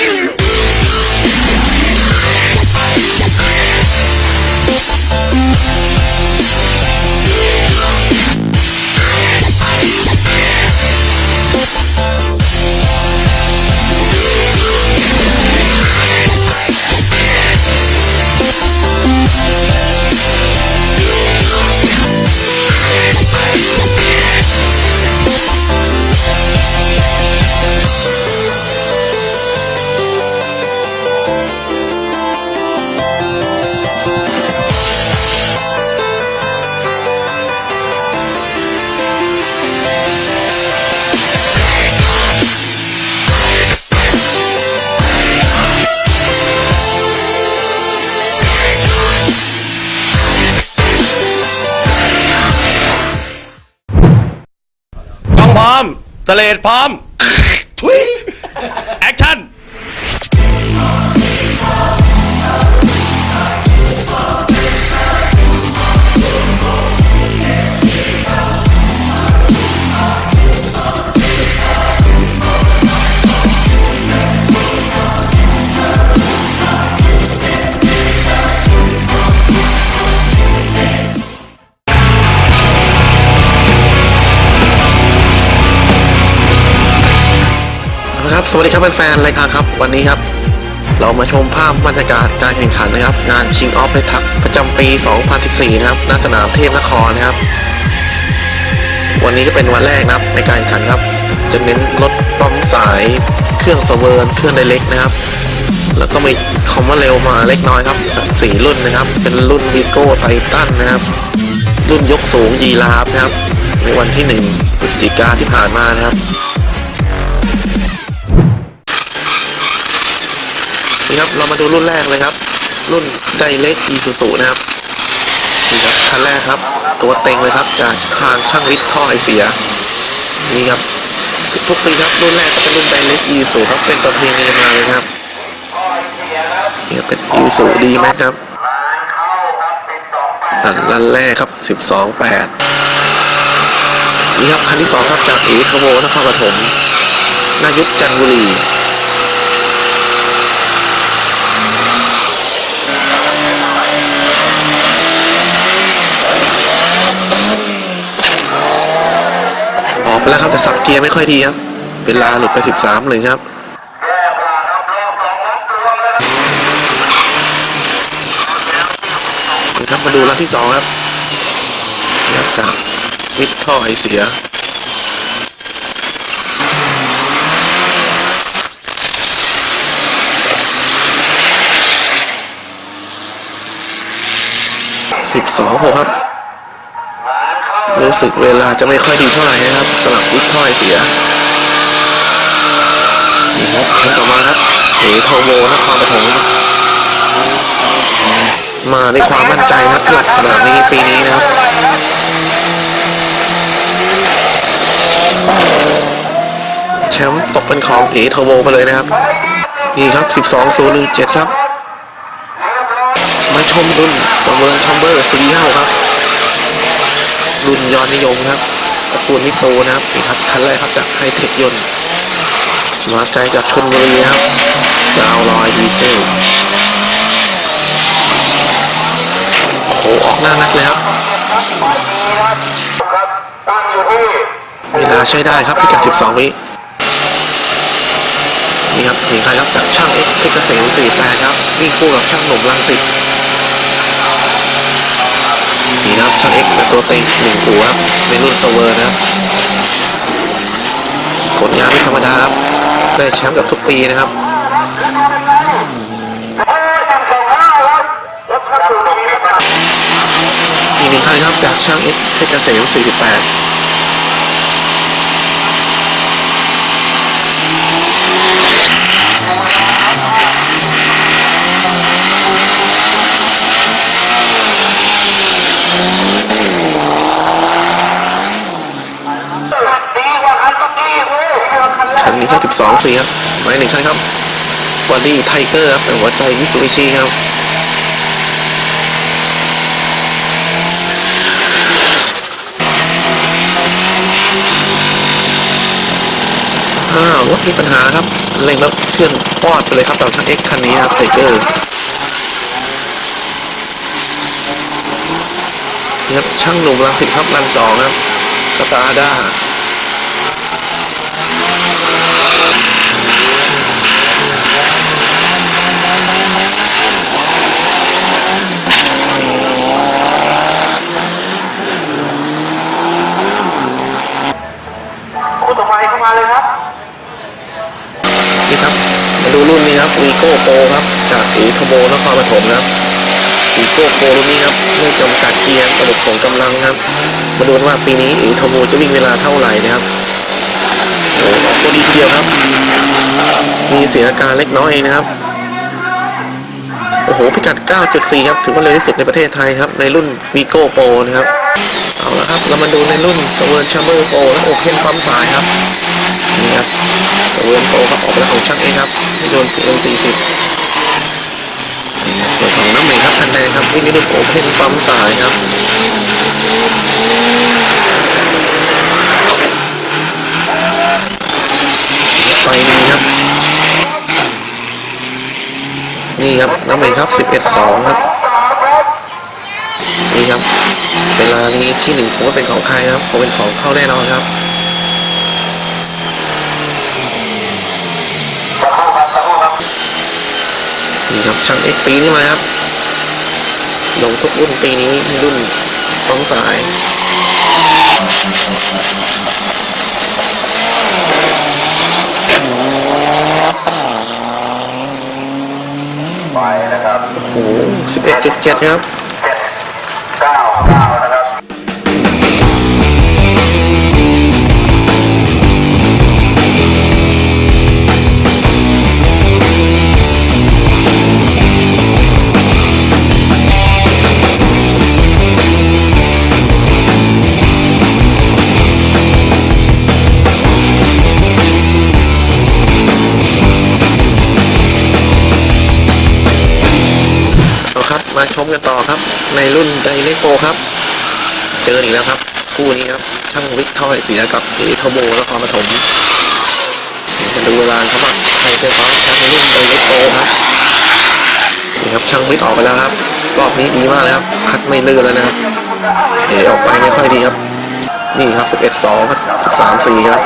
you. ร้อมสเลดพร้อม ทุยแอคชั่น วัสดีครับแฟนๆรายการครับ วันนี้ครับ เรามาชมภาพบรรยากาศการแข่งขันนะครับ งานชิงออฟเลทักประจำปี 2014 นะครับณสนามเทพนครนะครับ วันนี้ก็เป็นวันแรกนะครับในการแข่งขันครับ จะเน้นรถปั๊มสายเครื่องสเวิร์เครื่องไดเล็กนะครับ แล้วก็มีคอมมาเร็วมาเล็กน้อยครับสักสี่รุ่นนะครับ เป็นรุ่นวีโก้ไททันนะครับ รุ่นยกสูงยีราฟนะครับ ในวันที่1พฤศจิกาที่ผ่านมานะครับ ครับเรามาดูรุ่นแรกเลยครับ รุ่นไดเล็กอีซูซูนะครับคันแรกครับ ตัวเต็งเลยครับ จากทางช่างวิทย์ท่อไอเสีย นี่ครับทุกปีครับรุ่นแรกก็เป็นรุ่นไดเล็กอีซูครับเป็นประเพณีมาเลยครับนี่ครับเป็นอีซูดีแม็กครับอันรันแรกครับ 12 8 นี่ครับคันที่สองครับจากเอทโวนครปฐมนายุทธจันทบุรี ออกไป แล้วครับแต่สับเกียร์ไม่ค่อยดีครับ เป็นลาหลุดไป13เลยครับครับมาดูรันที่สองครับนี่ครับจากวิทย์ท่อไอเสียสิบสองหกครับ รู้สึกเวลาจะไม่ค่อยดีเท่าไหร่นะครับสำหรับวิทย์ท่อไอเสียนี่ครับคันต่อมาครับเอโทโบนครปฐมมาด้วยความมั่นใจครับสำหรับสนามนี้ปีนี้นะครับแชมป์ตกเป็นของเอโทโบไปเลยนะครับ นี่ครับ 12-017 ครับ มาชมรุ่นสมเวิร์นชัมเบอร์ซีเครับ รุ่นยอดนิยมครับตระกูลมิโตนะครับนี่ครับคันแรกครับจากไฮเทคยนต์มาไกลจากชนบุรีครับดาวลอยดีเซลโอ้โหออกหน้านักเลยครับเวลาใช้ได้ครับพิกัด 12 วินี่ครับเห็นใครครับจากช่างเอ็กเพชรเกษม48ครับวิ่งคู่กับช่างหนุ่มรังสิต นี่นะครับช่าง เอ็กเป็นตัวเต็งหนึ่งหัวครับในรุ่นเซเวอร์นะครับผลงานไม่ธรรมดาครับได้แชมป์กับทุกปีนะครับอีกหนึ่งคันครับจากช่างเอ็กเพชรเกษม48 คันนี้แค่ครับหมายหนึ่งคันครับบอดี้ไทเกอร์ครับแต่หัวใจมิซูบิชิครับอ้าวรถมีปัญหาครับเร่งแล้วเคลื่อนปอดไปเลยครับกับช่างเอ็กคันนี้ครับไทเกอร์ครับช่างหนุ่มรังสิตครับรันสองครับสตาร์ด้า คู่ต่อไปเข้ามาเลยครับ นี่ครับมาดูรุ่นนี้ครับวี โก้โปรครับ จากสีทโบนครปฐมครับวีโก้โปรรุ่นนี้ครับไม่จำกัดเกียร์ระบบส่งกำลังครับ มาดูว่าปีนี้อีทโบจะวิ่งเวลาเท่าไหร่นะครับโอ้ตัวดีทีเดียวครับ มีเสียอาการเล็กน้อยเองนะครับ โอ้โหพิกัด 9.4 ครับ ถือว่าเร็วที่สุดในประเทศไทยครับ ในรุ่นวีโก้โปนะครับ เอาละครับ เรามาดูในรุ่นสเวิร์นชัมเบอร์โปและโอเพนปั๊มสายครับ นี่ครับสเวิร์นโปรครับออกแล้วของช่างเองครับเครื่องยนต์ CN 40ส่วนของน้ำเหม่งครับคันแดงครับวิ่งในรุ่นโอเพนปั๊มสายครับไฟดีครับ นี่ครับน้ำเหม่งครับ11 2ครับนี่ครับเวลานี้ที่หนึ่งผมว่าเป็นของใครครับผมเป็นของเข้าแน่นอนครับ ครับช่างเอ็กปีนี้มาครับลงทุกรุ่นปีนี้ในรุ่นป้องสายไปนะครับโอ้โห11.7 ครับ กันต่อครับ ในรุ่นไดเรกโปครับ เจออีกแล้วครับ คู่นี้ครับช่างวิทย์ถ้อยเสียกับเอทโบนครปฐมมาดูเวลาครับใครจะปั๊มช่างรุ่นไดเรกโปครับนี่ครับช่างวิทย์ออกไปแล้วครับรอบนี้ดีมากเลยครับ คัดไม่เลื่นแล้วนะครับเอออกไปไม่ค่อยดีครับ นี่ครับ 11 2ครับ13 4ครับ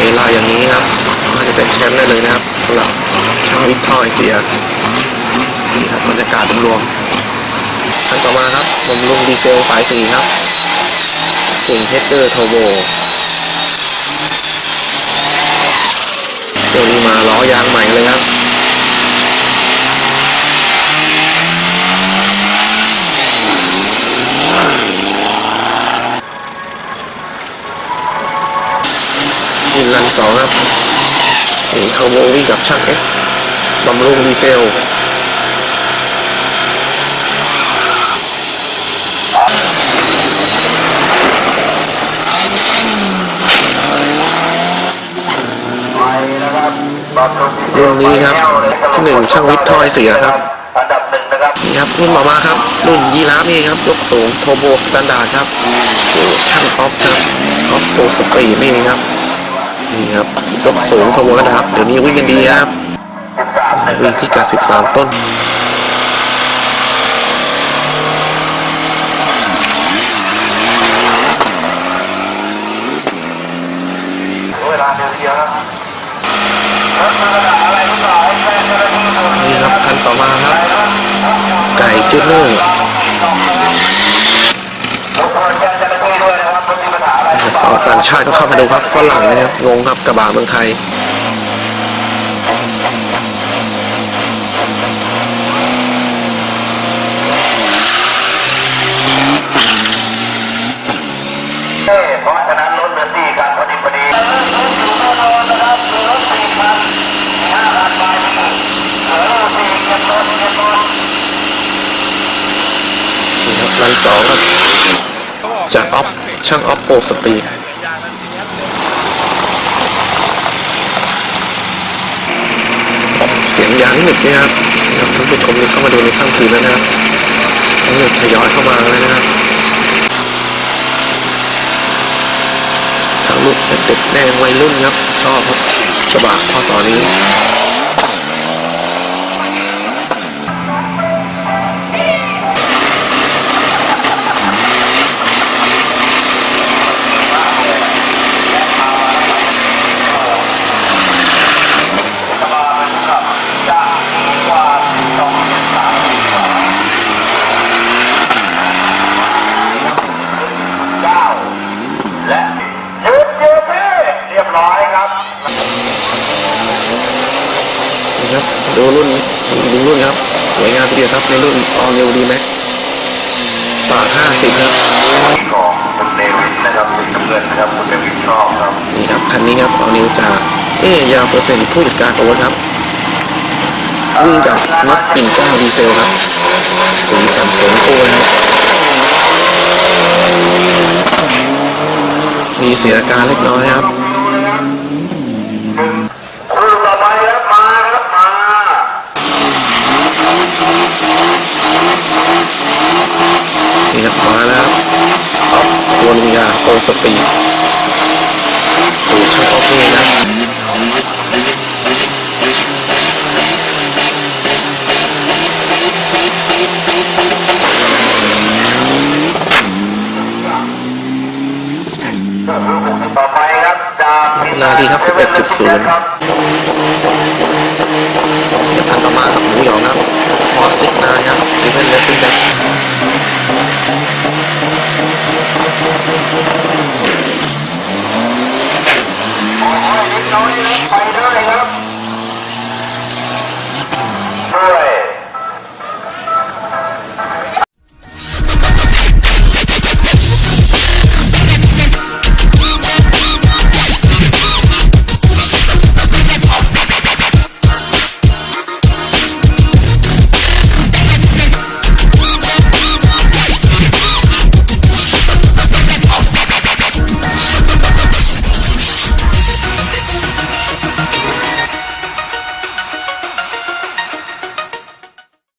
เวลาอย่างนี้ครับน่าจะเป็นแชมป์ได้เลยนะครับสำหรับช่างวิทย์ถ้อยเสียนี่ครับบรรยากาศรวมๆ ต่อมาครับบำรุงดีเซลสายสีครับเก่งเทคเกอร์โทโบตัวนี้มาล้อยางใหม่เลยครับอินลันสองครับเก่งโทโบวิ่งกับช่างเอ็กบำรุงดีเซล ไปนะค รับบอลลูนรุ่นนี้ครับที่หนึ่งช่างวิทย์ถ้อยเสียครับอันดับหนึ่งนะครับนี่ครับรุ่นต่อมาครับ รุ่นยีราฟนี่ครับยกสูงโทโบสแตนดาร์ดครับโอ้ช่างออฟครับออฟโปรสปีดนี่เองครับนี่ครับยกสูงโทโบสแตนดาร์ดเดี๋ยวนี้วิ่งกันดีนะครับสิบสามวิ่งที่กัด13 ต้น เวลาเดียวเดียวครับรถมาอะไรรุ่นหน่อยแม่เจ้าหน้าที่ตำรวจ นี่ครับคัน ต่อมาครับ ไก่จุดเนอร์รบกวนแจ้งเจ้าหน้าที่ด้วยนะครับไม่มีปัญหาอสาวต่างชาติก็เข้ามาดูครับฝรั่งนะครับงงครับกระบะเมืองไทย เพราะฉะนั้นรถเรือตีกันพอดีพอดีรถอยู่แน่นอนนะครับรถตีกันห้าพันบาทเหลือรถตีเก็บรถเก็บรถ นี่ครับรันสองครับจากออฟ ช่างออฟโปรสปีดเสียงยางหนึบเนี่ยครับนี่ครับท่านผู้ชมที่เข้ามาดูในค่ำคืนแล้วนะครับหนึบทยอยเข้ามาแล้วนะครับทางลูกเด็กแดงวัยรุ่นครับชอบครับกระบะพอสอนี้ละยืดยืดพี่เรียบร้อยครับ นะครับดูรุ่นอีกหนึ่งรุ่นครับ สวยงามทีเดียวครับในรุ่น All New D Max ปาก50 ครับ ของคุณเดวิดนะครับสี มันเป็นวินทองครับนี่ครับคันนี้ครับ All New จากเอ๊ยาวเปอร์เซ็นต์ผู้จัดการโอ๊ตครับวิ่งกับน็อต19ดีเซลครับสีสันสวยคู่นะครับมีเสียอาการเล็กน้อยครับคู่ต่อไปครับมาครับมานี่ครับมาแล้วครับออฟโคนิยาโอสปีด ดูใช้โอเคนะต่อไปครับจากเวลาดีครับ 11.0ครับเดี๋ยวทันต่อมาครับหมูหยองครับพอสิกนายครับซีเว่นเลสซิ่งครับ going